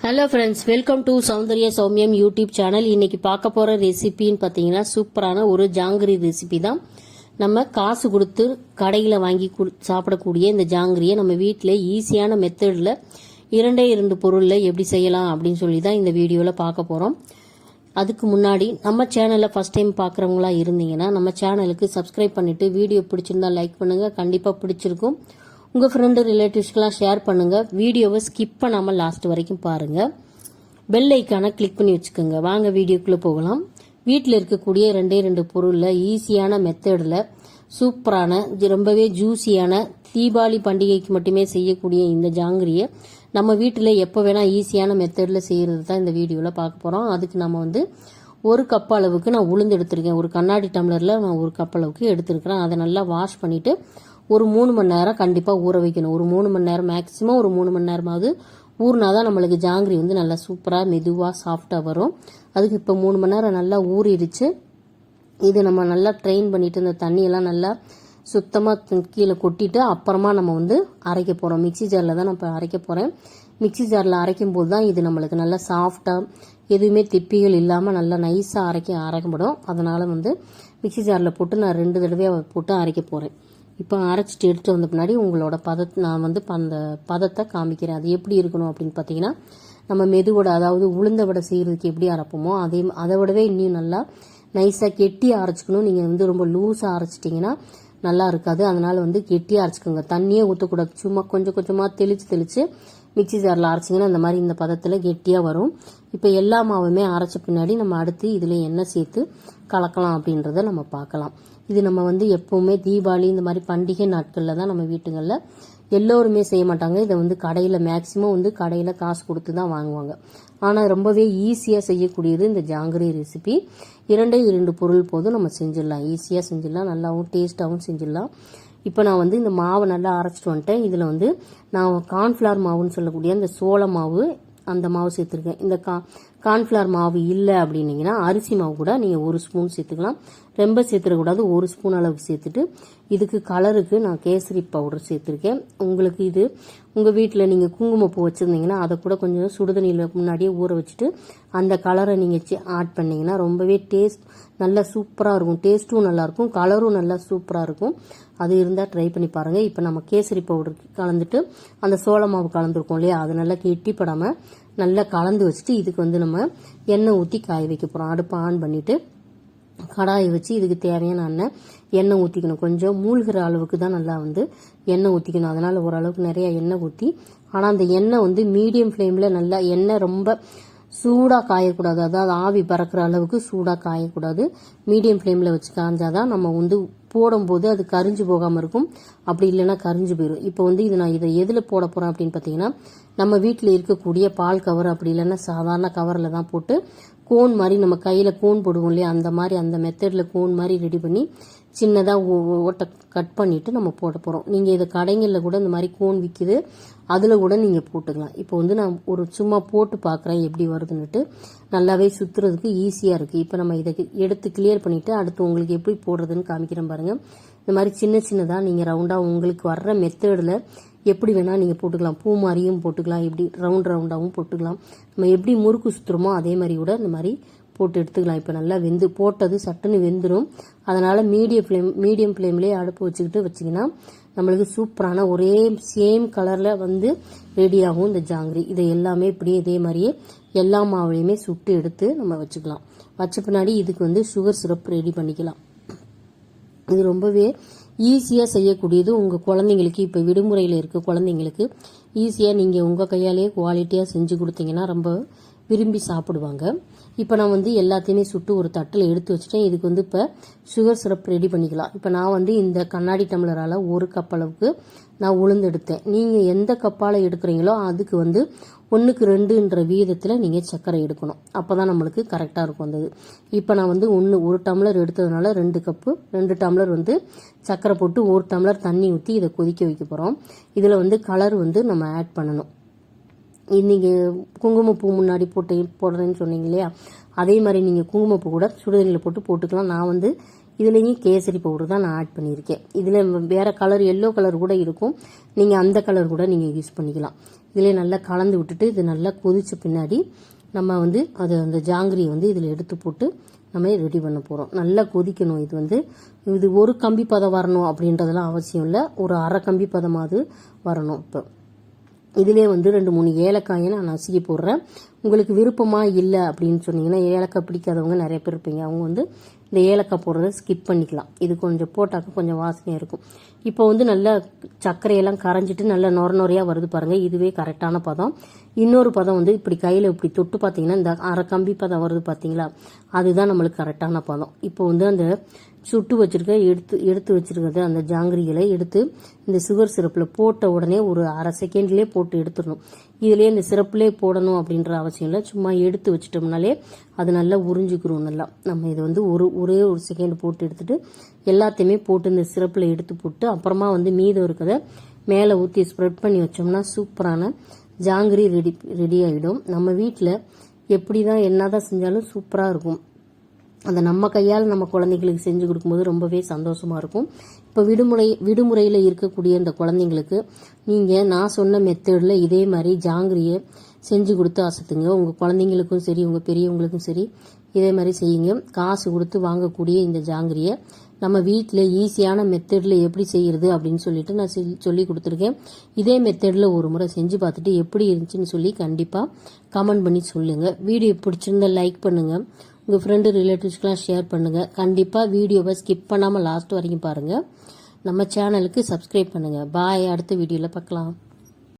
Hello friends welcome to Soundarya Soumiyam YouTube channel இன்னைக்கு பார்க்க போற ரெசிபின்னு பார்த்தீங்கன்னா சூப்பரான ஒரு ஜாங்கிரி ரெசிபி தான். நம்ம காசு கொடுத்து கடையில் வாங்கி குடு- சாப்பிடக்கூடிய இந்த ஜாங்கிரியை நம்ம வீட்டில் ஈஸியான மெத்தடில் இரண்டே இரண்டு பொருளில் எப்படி செய்யலாம் அப்படின்னு சொல்லி தான் இந்த வீடியோவில் பார்க்க போகிறோம் அதுக்கு முன்னாடி நம்ம சேனலில் ஃபஸ்ட் டைம் பார்க்குறவங்களா இருந்தீங்கன்னா நம்ம சேனலுக்கு சப்ஸ்கிரைப் பண்ணிவிட்டு வீடியோ பிடிச்சிருந்தா லைக் பண்ணுங்கள் கண்டிப்பாக பிடிச்சிருக்கும். உங்கள் ஃப்ரெண்டு ரிலேட்டிவ்ஸ்க்கெலாம் ஷேர் பண்ணுங்கள் வீடியோவை ஸ்கிப் பண்ணாமல் லாஸ்ட் வரைக்கும் பாருங்கள் பெல் ஐக்கானை கிளிக் பண்ணி வச்சுக்கோங்க. வாங்க வீடியோக்குள்ளே போகலாம். வீட்டில் இருக்கக்கூடிய ரெண்டே ரெண்டு பொருளில் ஈஸியான மெத்தடில் சூப்பரான ரொம்பவே ஜூஸியான தீபாவளி பண்டிகைக்கு மட்டுமே செய்யக்கூடிய இந்த ஜாங்கிரியை நம்ம வீட்டில் எப்போ வேணால் ஈஸியான மெத்தடில் செய்கிறது தான் இந்த வீடியோவில் பார்க்க போகிறோம் அதுக்கு நம்ம வந்து ஒரு கப் அளவுக்கு நான் உளுந்து எடுத்திருக்கேன். ஒரு கண்ணாடி டம்ளரில் நான் ஒரு கப் அளவுக்கு எடுத்திருக்கிறேன். அதை நல்லா வாஷ் பண்ணிவிட்டு ஒரு மூணு மணி நேரம் கண்டிப்பாக ஊற வைக்கணும். ஒரு மூணு மணி நேரம் மேக்ஸிமம் ஒரு மூணு மணி நேரமாவது ஊறினா தான் நம்மளுக்கு ஜாங்கிரி வந்து நல்லா சூப்பராக மெதுவாக சாஃப்டாக வரும். அதுக்கு இப்போ மூணு மணி நேரம் நல்லா ஊறிடுச்சு. இது நம்ம நல்லா ட்ரெயின் பண்ணிட்டு இந்த தண்ணியெல்லாம் நல்லா சுத்தமாக கீழே கொட்டிட்டு அப்புறமா நம்ம வந்து அரைக்க போகிறோம் மிக்ஸி ஜாரில் தான் நான் இப்போ அரைக்க போகிறேன் மிக்ஸி ஜாரில் அரைக்கும் போது தான் இது நம்மளுக்கு நல்லா சாஃப்டாக எதுவுமே திப்பிகள் இல்லாமல் நல்லா நைஸாக அரைக்க அரைக்கப்படும். அதனால் வந்து மிக்ஸி ஜாரில் போட்டு நான் ரெண்டு தடவையாக போட்டு அரைக்க போகிறேன் இப்போ அரைச்சிட்டு எடுத்து வந்த பின்னாடி உங்களோட பதத்தை நான் வந்து அந்த பதத்தை காமிக்கிறேன். அது எப்படி இருக்கணும் அப்படின்னு பார்த்தீங்கன்னா நம்ம மெதுவடை அதாவது உளுந்த வடை செய்கிறதுக்கு எப்படி அரைப்போமோ அதே அதை விடவே இன்னும் நல்லா நைஸாக கெட்டியாக அரைச்சிக்கணும். நீங்கள் வந்து ரொம்ப லூஸாக அரைச்சிட்டிங்கன்னா நல்லா இருக்காது. அதனால் வந்து கெட்டியாக அரைச்சிக்கோங்க. தண்ணியே ஊற்றக்கூடாது சும்மா கொஞ்சம் கொஞ்சமாக தெளித்து தெளித்து மிக்ஸி ஜாரில் அரைச்சிங்கன்னா இந்த மாதிரி இந்த பதத்தில் கெட்டியாக வரும். இப்போ எல்லா மாவுமே அரைச்ச பின்னாடி நம்ம அடுத்து இதில் எண்ணெய் சேர்த்து கலக்கலாம் அப்படின்றத நம்ம பார்க்கலாம். இது நம்ம வந்து எப்போவுமே தீபாவளி இந்த மாதிரி பண்டிகை நாட்களில் தான் நம்ம வீட்டுங்களில் எல்லோருமே செய்ய மாட்டாங்க. இதை வந்து கடையில் மேக்ஸிமம் வந்து கடையில் காசு கொடுத்து தான் வாங்குவாங்க. ஆனால் ரொம்பவே ஈஸியாக செய்யக்கூடியது இந்த ஜாங்கிரி ரெசிபி இரண்டே இரண்டு பொருள் போதும் நம்ம செஞ்சிடலாம். ஈஸியாக செஞ்சிடலாம். நல்லாவும் டேஸ்ட்டாகவும் செஞ்சிடலாம். இப்போ நான் வந்து இந்த மாவை நல்லா அரைச்சிட்டு வந்துட்டேன். இதில் வந்து நான் கார்ன்ஃப்ளவர் மாவுன்னு சொல்லக்கூடிய அந்த சோள மாவு அந்த மாவு சேர்த்துருக்கேன். இந்த கா கார்ன்ஃப்ளவர் மாவு இல்லை அப்படின்னீங்கன்னா அரிசி மாவு கூட நீங்கள் ஒரு ஸ்பூன் சேர்த்துக்கலாம். ரொம்ப சேர்த்துடக்கூடாது ஒரு ஸ்பூன் அளவுக்கு சேர்த்துட்டு. இதுக்கு கலருக்கு நான் கேசரி பவுடர் சேர்த்துருக்கேன். உங்களுக்கு இது உங்கள் வீட்டில் நீங்கள் குங்குமப்பூ வச்சுருந்தீங்கன்னா அதை கூட கொஞ்சம் சுடுதண்ணியில் முன்னாடியே ஊற வச்சுட்டு அந்த கலரை நீங்கள் ஆட் பண்ணிங்கன்னா ரொம்பவே டேஸ்ட் நல்லா சூப்பராக இருக்கும். டேஸ்ட்டும் நல்லாயிருக்கும் கலரும் நல்லா சூப்பராக இருக்கும். அது இருந்தால் ட்ரை பண்ணி பாருங்கள் இப்போ நம்ம கேசரி பவுடர் கலந்துட்டு அந்த சோள மாவு கலந்துருக்கோம் இல்லையா? அது நல்லா கெட்டிப்படாமல் நல்லா கலந்து வச்சுட்டு இதுக்கு வந்து நம்ம எண்ணெய் ஊற்றி காய வைக்க போகிறோம் அடுப்பை ஆன் பண்ணிவிட்டு கடாயை வச்சு இதுக்கு தேவையான எண்ணெய் எண்ணெய் ஊற்றிக்கணும் கொஞ்சம் மூழ்கிற அளவுக்கு தான் நல்லா வந்து எண்ணெய் ஊற்றிக்கணும் அதனால் ஓரளவுக்கு நிறைய எண்ணெய் ஊற்றி ஆனால் அந்த எண்ணெய் வந்து மீடியம் ஃப்ளேமில் நல்லா எண்ணெய் ரொம்ப சூடாக காயக்கூடாது. அதாவது ஆவி பறக்கிற அளவுக்கு சூடாக காயக்கூடாது. மீடியம் ஃப்ளேமில் வச்சு காஞ்சாதான் நம்ம வந்து போடும்போது அது கரிஞ்சு போகாமல் இருக்கும். அப்படி இல்லைன்னா கரிஞ்சு போயிடும் இப்போ வந்து இது நான் இதை எதில் போட போகிறேன் அப்படின்னு பார்த்தீங்கன்னா நம்ம வீட்டில் இருக்கக்கூடிய பால் கவர் அப்படி இல்லைன்னா சாதாரண கவரில் தான் போட்டு கோன் மாதிரி நம்ம கையில் கோன் போடுவோம் இல்லையா? அந்த மாதிரி அந்த மெத்தடில் கோன் மாதிரி ரெடி பண்ணி சின்னதாக ஓட்டை கட் பண்ணிவிட்டு நம்ம போட போகிறோம் நீங்கள் இதை கடைங்களில் கூட இந்த மாதிரி கோன் விற்கிது அதில் கூட நீங்கள் போட்டுக்கலாம். இப்போ வந்து நான் ஒரு சும்மா போட்டு பார்க்குறேன் எப்படி வருதுன்னுட்டு. நல்லாவே சுற்றுறதுக்கு ஈஸியாக இருக்குது இப்போ நம்ம இதை எடுத்து கிளியர் பண்ணிவிட்டு அடுத்து உங்களுக்கு எப்படி போடுறதுன்னு காமிக்கிறேன் பாருங்கள் இந்த மாதிரி சின்ன சின்னதாக நீங்கள் ரவுண்டாக உங்களுக்கு வர்ற மெத்தடில் எப்படி வேணால் நீங்கள் போட்டுக்கலாம். பூ மாதிரியும் போட்டுக்கலாம். இப்படி ரவுண்ட் ரவுண்டாகவும் போட்டுக்கலாம். நம்ம எப்படி முறுக்கு சுற்றுறோமோ அதே மாதிரி கூட இந்த மாதிரி போட்டு எடுத்துக்கலாம். இப்போ நல்லா வெந்து போட்டது சட்டுன்னு வெந்துடும் அதனால் மீடியம் ஃப்ளேம் மீடியம் ஃப்ளேம்லேயே அடுப்பு வச்சுக்கிட்டு வச்சிங்கன்னா நம்மளுக்கு சூப்பரான ஒரே சேம் கலரில் வந்து ரெடியாகும் இந்த ஜாங்கிரி. இதை எல்லாமே இப்படியே இதே மாதிரியே எல்லா மாவுலையுமே சுட்டு எடுத்து நம்ம வச்சுக்கலாம். வச்ச பின்னாடி இதுக்கு வந்து சுகர் சிரப் ரெடி பண்ணிக்கலாம். இது ரொம்பவே ஈஸியாக செய்யக்கூடியது உங்கள் குழந்தைங்களுக்கு இப்போ விடுமுறையில் இருக்க குழந்தைங்களுக்கு ஈஸியாக நீங்கள் உங்கள் கையாலேயே குவாலிட்டியாக செஞ்சு கொடுத்தீங்கன்னா ரொம்ப விரும்பி சாப்பிடுவாங்க. இப்போ நான் வந்து எல்லாத்தையுமே சுட்டு ஒரு தட்டில் எடுத்து வச்சுட்டேன். இதுக்கு வந்து இப்போ சுகர் சிரப் ரெடி பண்ணிக்கலாம். இப்போ நான் வந்து இந்த கண்ணாடி டம்ளரால் ஒரு கப் அளவுக்கு நான் உளுந்து எடுத்தேன். நீங்கள் எந்த கப்பால் எடுக்கிறீங்களோ அதுக்கு வந்து ஒன்றுக்கு ரெண்டுன்ற வீதத்தில் நீங்கள் சர்க்கரை எடுக்கணும். அப்போ தான் நம்மளுக்கு கரெக்டாக இருக்கும் அந்த இது. இப்போ நான் வந்து ஒன்று ஒரு டம்ளர் எடுத்ததுனால ரெண்டு கப்பு ரெண்டு டம்ளர் வந்து சர்க்கரை போட்டு ஒரு டம்ளர் தண்ணி ஊற்றி இதை கொதிக்க வைக்க போகிறோம் இதில் வந்து கலர் வந்து நம்ம ஆட் பண்ணணும். நீங்கள் குங்குமப்பூ முன்னாடி போட்டு போடுறேன்னு சொன்னீங்க இல்லையா? அதே மாதிரி நீங்கள் குங்குமப்பூ கூட சுடுதண்ணியில் போட்டு போட்டுக்கலாம். நான் வந்து இதுலேயும் கேசரி பவுடர் தான் நான் ஆட் பண்ணியிருக்கேன். இதில் வேறு கலர் எல்லோ கலர் கூட இருக்கும். நீங்கள் அந்த கலர் கூட நீங்கள் யூஸ் பண்ணிக்கலாம். இதிலே நல்லா கலந்து விட்டுட்டு இது நல்லா கொதித்த பின்னாடி நம்ம வந்து அது அந்த ஜாங்கிரியை வந்து இதில் எடுத்து போட்டு நம்ம ரெடி பண்ண போகிறோம் நல்லா கொதிக்கணும் இது வந்து. இது ஒரு கம்பி பதம் வரணும் அப்படின்றதெல்லாம் அவசியம் இல்லை. ஒரு அரை கம்பி பதமாவது வரணும் இப்போ. இதிலே வந்து ரெண்டு மூணு ஏலக்காயை நான் நசுக்கி போடுறேன். உங்களுக்கு விருப்பமாக இல்லை அப்படின்னு சொன்னீங்கன்னா ஏலக்காய் பிடிக்காதவங்க நிறைய பேர் இருப்பீங்க. அவங்க வந்து இந்த ஏலக்காய் போடுறத ஸ்கிப் பண்ணிக்கலாம். இது கொஞ்சம் போட்டாக்க கொஞ்சம் வாசனையாக இருக்கும். இப்போ வந்து நல்லா சர்க்கரையெல்லாம் கரைஞ்சிட்டு நல்லா நொர நொறையாக வருது பாருங்கள் இதுவே கரெக்டான பதம். இன்னொரு பதம் வந்து இப்படி கையில் இப்படி தொட்டு பார்த்தீங்கன்னா இந்த அரை கம்பி பதம் வருது பார்த்தீங்களா அதுதான் நம்மளுக்கு கரெக்டான பதம். இப்போ வந்து அந்த சுட்டு வச்சுருக்க எடுத்து எடுத்து வச்சுருக்கிறது அந்த ஜாங்கிரிகளை எடுத்து இந்த சுகர் சிரப்பில் போட்ட உடனே ஒரு அரை செகண்ட்லேயே போட்டு எடுத்துடணும். இதுலேயே இந்த சிரப்புலேயே போடணும் அப்படின்ற அவசியம் இல்லை. சும்மா எடுத்து வச்சிட்டோம்னாலே அது நல்லா உறிஞ்சிக்கிறோம் நல்லா. நம்ம இதை வந்து ஒரு ஒரே ஒரு செகண்ட் போட்டு எடுத்துட்டு எல்லாத்தையுமே போட்டு இந்த சிரப்பில் எடுத்து போட்டு அப்புறமா வந்து மீதம் இருக்கிறத மேலே ஊற்றி ஸ்ப்ரெட் பண்ணி வச்சோம்னா சூப்பரான ஜாங்கிரி ரெடி ரெடி ஆகிடும் நம்ம வீட்டில் எப்படி தான் என்ன தான் செஞ்சாலும் சூப்பராக இருக்கும். அதை நம்ம கையால் நம்ம குழந்தைங்களுக்கு செஞ்சு கொடுக்கும்போது ரொம்பவே சந்தோஷமாக இருக்கும். இப்போ விடுமுறை விடுமுறையில் இருக்கக்கூடிய இந்த குழந்தைங்களுக்கு நீங்கள் நான் சொன்ன மெத்தடில் இதே மாதிரி ஜாங்கிரியை செஞ்சு கொடுத்து அசத்துங்க. உங்கள் குழந்தைங்களுக்கும் சரி உங்கள் பெரியவங்களுக்கும் சரி இதே மாதிரி செய்யுங்க. காசு கொடுத்து வாங்கக்கூடிய இந்த ஜாங்கிரியை நம்ம வீட்டில் ஈஸியான மெத்தடில் எப்படி செய்கிறது அப்படின்னு சொல்லிட்டு நான் செல்- சொல்லி கொடுத்துருக்கேன். இதே மெத்தடில் ஒரு முறை செஞ்சு பார்த்துட்டு எப்படி இருந்துச்சுன்னு சொல்லி கண்டிப்பாக கமெண்ட் பண்ணி சொல்லுங்கள் வீடியோ பிடிச்சிருந்தா லைக் பண்ணுங்கள் உங்கள் ஃப்ரெண்டு ரிலேட்டிவ்ஸ்க்கெலாம் ஷேர் பண்ணுங்கள் கண்டிப்பாக வீடியோவை ஸ்கிப் பண்ணாமல் லாஸ்ட் வரைக்கும் பாருங்கள் நம்ம சேனலுக்கு சப்ஸ்கிரைப் பண்ணுங்கள் பாய் அடுத்த வீடியோவில் பார்க்கலாம்.